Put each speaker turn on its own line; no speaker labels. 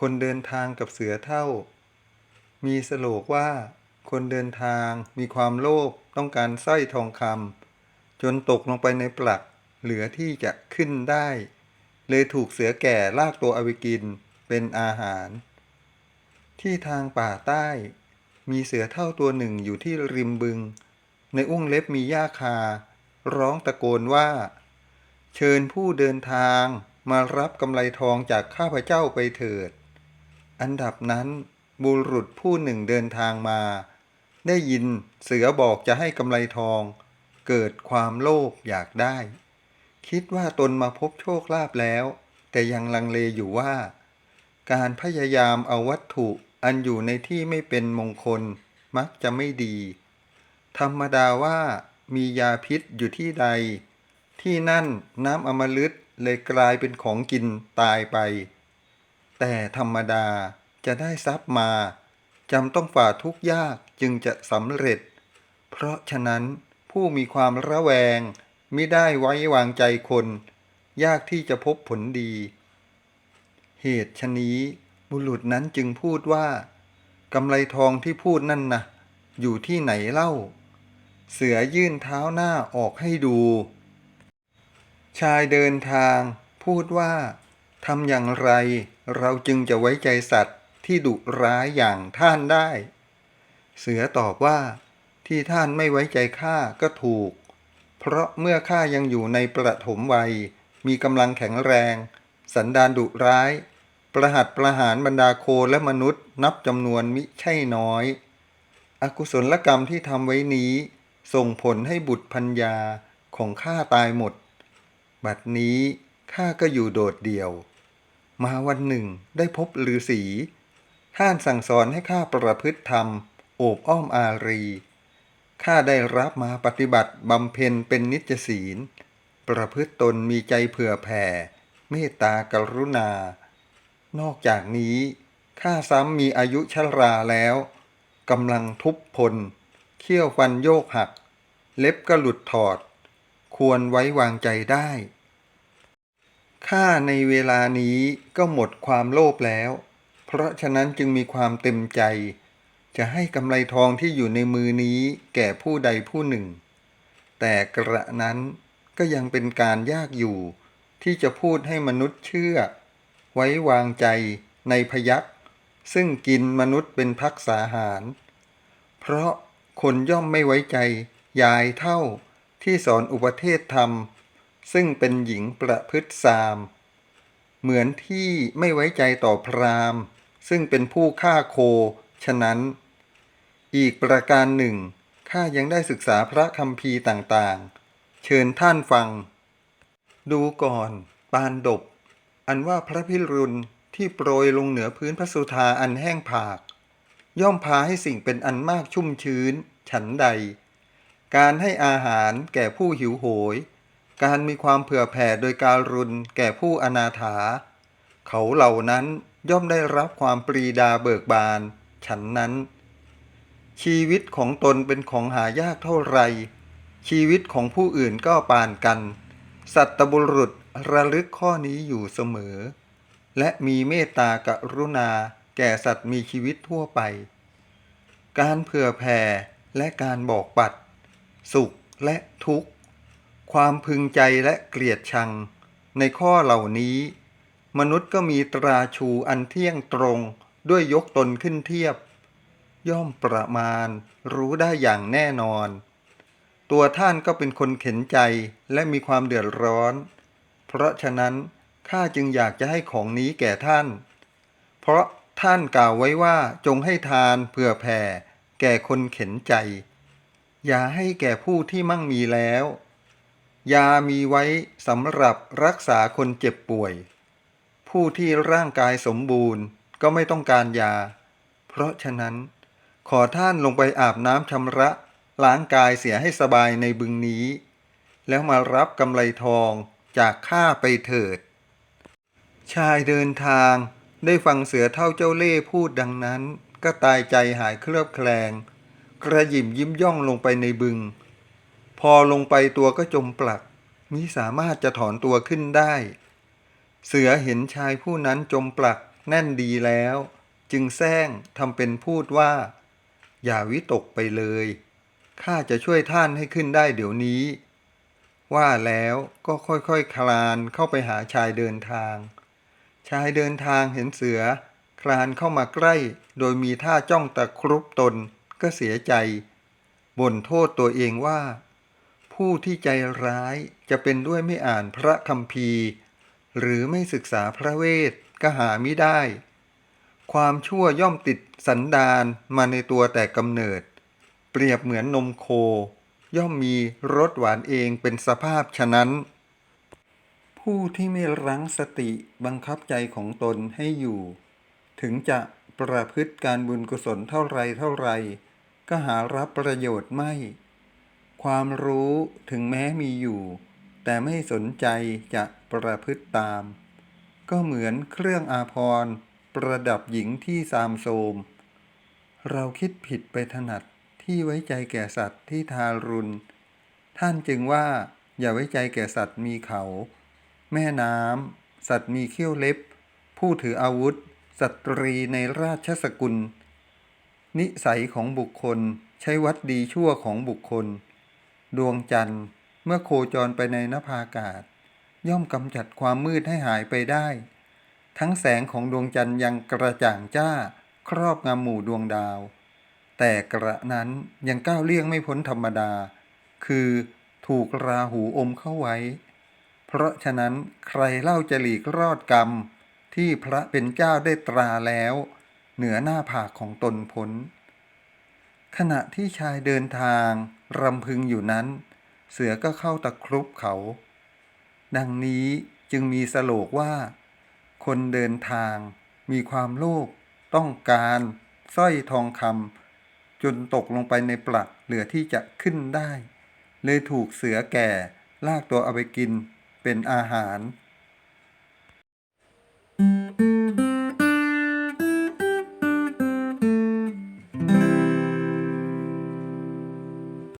คนเดินทางกับเสือเท่า มีสโลกว่า คนเดินทางมีความโลภต้องการสร้อยทองคำจนตกลงไปในปลัก เหลือที่จะขึ้นได้ เลยถูกเสือแก่ลากตัวเอาไปกินเป็นอาหาร ที่ทางป่าใต้ มีเสือเท่าตัวหนึ่งอยู่ที่ริมบึง ในอุ้งเล็บมีหญ้าคา ร้องตะโกนว่า เชิญผู้เดินทางมารับกำไรทองจากข้าพเจ้าไปเถิด อันดับนั้นบุรุษผู้หนึ่งเดินทางมา ได้ยินเสือบอกจะให้กำไรทอง เกิดความโลภอยากได้ คิดว่าตนมาพบโชคลาภแล้ว แต่ยังลังเลอยู่ว่า การพยายามเอาวัตถุอันอยู่ในที่ไม่เป็นมงคลมักจะไม่ดี ธรรมดาว่ามียาพิษอยู่ที่ใด ที่นั่นน้ำอมฤตเลยกลายเป็นของกินตายไป แต่ธรรมดาจะได้ทรัพย์มาจำต้องฝ่าทุกยากจึงจะสำเร็จ เพราะฉะนั้นผู้มีความระแวงไมิได้ไว้วางใจคน ยากที่จะพบผลดี เหตุชนี้บุรุษนั้นจึงพูดว่ากำไรทองที่พูดนั่นนะอยู่ที่ไหนเล่า เสือยื่นเท้าหน้าออกให้ดู ชายเดินทางพูดว่า ทำอย่างไรเราจึงจะไว้ใจสัตว์ที่ดุร้ายอย่างท่านได้ เสือตอบว่า ที่ท่านไม่ไว้ใจข้าก็ถูก เพราะเมื่อข้ายังอยู่ในประถมวัย มีกำลังแข็งแรง สันดานดุร้าย ประหัตประหารบรรดาโคและมนุษย์นับจำนวนมิใช่น้อย อกุศลกรรมที่ทำไว้นี้ ส่งผลให้บุตรพัญญาของข้าตายหมด บัดนี้ ข้าก็อยู่โดดเดี่ยว มาวันหนึ่งได้พบฤาษีท่านสั่งสอนให้ข้าประพฤติธรรม โอบอ้อมอารีข้าได้รับมาปฏิบัติบำเพ็ญเป็นนิจศีล ประพฤติตนมีใจเผื่อแผ่ เมตตากรุณา นอกจากนี้ข้าซ้ำมีอายุชราแล้วกำลังทุบพล เขี้ยวฟันโยกหัก เล็บก็หลุดถอด ควรไว้วางใจได้ ข้าในเวลานี้ก็หมดความโลภแล้ว เพราะฉะนั้นจึงมีความเต็มใจ จะให้กำไรทองที่อยู่ในมือนี้แก่ผู้ใดผู้หนึ่ง แต่กระนั้นก็ยังเป็นการยากอยู่ ที่จะพูดให้มนุษย์เชื่อ ไว้วางใจในพยักซึ่งกินมนุษย์เป็นพักษาหาร เพราะคนย่อมไม่ไว้ใจยายเท่าที่สอนอุปเทศธรรม ซึ่งเป็นหญิงประพฤติสาม เหมือนที่ไม่ไว้ใจต่อพราหมณ์ ซึ่งเป็นผู้ฆ่าโค ฉะนั้น อีกประการหนึ่งข้ายังได้ศึกษาพระคัมภีต่างๆ เชิญท่านฟัง ดูก่อน ปานดบ อันว่าพระพิรุณที่โปรยลงเหนือพื้นพระสุธาอันแห้งผาก ย่อมพาให้สิ่งเป็นอันมากชุ่มชื้น ฉันใด การให้อาหารแก่ผู้หิวโหย การมีความเผื่อแผ่โดยการุณแก่ผู้อนาถา เขาเหล่านั้นย่อมได้รับความปรีดาเบิกบาน ฉันนั้น ชีวิตของตนเป็นของหายากเท่าไร ชีวิตของผู้อื่นก็ปานกัน สัตบุรุษระลึกข้อนี้อยู่เสมอ และมีเมตตากรุณาแก่สัตว์มีชีวิตทั่วไป การเผื่อแผ่และการบอกปัด สุขและทุกข์ ความพึงใจและเกลียดชัง ในข้อเหล่านี้ มนุษย์ก็มีตราชูอันเที่ยงตรงด้วยยกตนขึ้นเทียบ ย่อมประมาณ รู้ได้อย่างแน่นอน ตัวท่านก็เป็นคนเข็นใจและมีความเดือดร้อน เพราะฉะนั้นข้าจึงอยากจะให้ของนี้แก่ท่าน เพราะท่านกล่าวไว้ว่าจงให้ทานเผื่อแผ่ แก่คนเข็นใจ อย่าให้แก่ผู้ที่มั่งมีแล้ว ยามีไว้สำหรับรักษาคนเจ็บป่วย ผู้ที่ร่างกายสมบูรณ์ก็ไม่ต้องการยา เพราะฉะนั้น ขอท่านลงไปอาบน้ำชำระล้างกายเสียให้สบายในบึงนี้ แล้วมารับกำไรทองจากข้าไปเถิด ชายเดินทางได้ฟังเสือเท่าเจ้าเล่ห์พูดดังนั้น ก็ตายใจหายเคลือบแคลง กระหยิมยิ้มย่องลงไปในบึง พอลงไปตัวก็จมปลักมิสามารถจะถอนตัวขึ้นได้ เสือเห็นชายผู้นั้นจมปลักแน่นดีแล้ว จึงแซงทำเป็นพูดว่า อย่าวิตกไปเลยข้าจะช่วยท่านให้ขึ้นได้เดี๋ยวนี้ ว่าแล้วก็ค่อยๆคคลานเข้าไปหาชายเดินทาง ชายเดินทางเห็นเสือ คลานเข้ามาใกล้ โดยมีท่าจ้องตะครุบตนก็เสียใจบ่นโทษตัวเองว่า ผู้ที่ใจร้ายจะเป็นด้วยไม่อ่านพระคัมภีร์ หรือไม่ศึกษาพระเวทก็หาไม่ได้ ความชั่วย่อมติดสันดานมาในตัวแต่กำเนิด เปรียบเหมือนนมโค ย่อมมีรสหวานเองเป็นสภาพฉะนั้น ผู้ที่ไม่รั้งสติบังคับใจของตนให้อยู่ ถึงจะประพฤติการบุญกุศลเท่าไรเท่าไร ก็หารับประโยชน์ไม่ ความรู้ถึงแม้มีอยู่ แต่ไม่สนใจจะประพฤติตาม ก็เหมือนเครื่องอาภรณ์ประดับหญิงที่สามโทมเราคิดผิดไปถนัดที่ไว้ใจแก่สัตว์ที่ทารุณ ท่านจึงว่าอย่าไว้ใจแก่สัตว์มีเขา แม่น้ำสัตว์มีเขี้ยวเล็บ ผู้ถืออาวุธ สตรีในราชสกุล นิสัยของบุคคลใช้วัดดีชั่วของบุคคล ดวงจันทร์ เมื่อโคจรไปในนภาอากาศ ย่อมกำจัดความมืดให้หายไปได้ ทั้งแสงของดวงจันทร์ยังกระจ่างจ้า ครอบงำหมู่ดวงดาว แต่กระนั้นยังก้าวเลี่ยงไม่พ้นธรรมดา คือถูกราหูอมเข้าไว้ เพราะฉะนั้นใครเล่าจะหลีกรอดกรรม ที่พระเป็นเจ้าได้ตราแล้ว เหนือหน้าผากของตนพ้นขณะที่ชายเดินทาง รำพึงอยู่นั้น เสือก็เข้าตะครุบเขา ดังนี้จึงมีสโลกว่า คนเดินทางมีความโลภต้องการสร้อยทองคำจนตกลงไปในปลักเหลือที่จะขึ้นได้ เลยถูกเสือแก่ลากตัวเอาไปกินเป็นอาหาร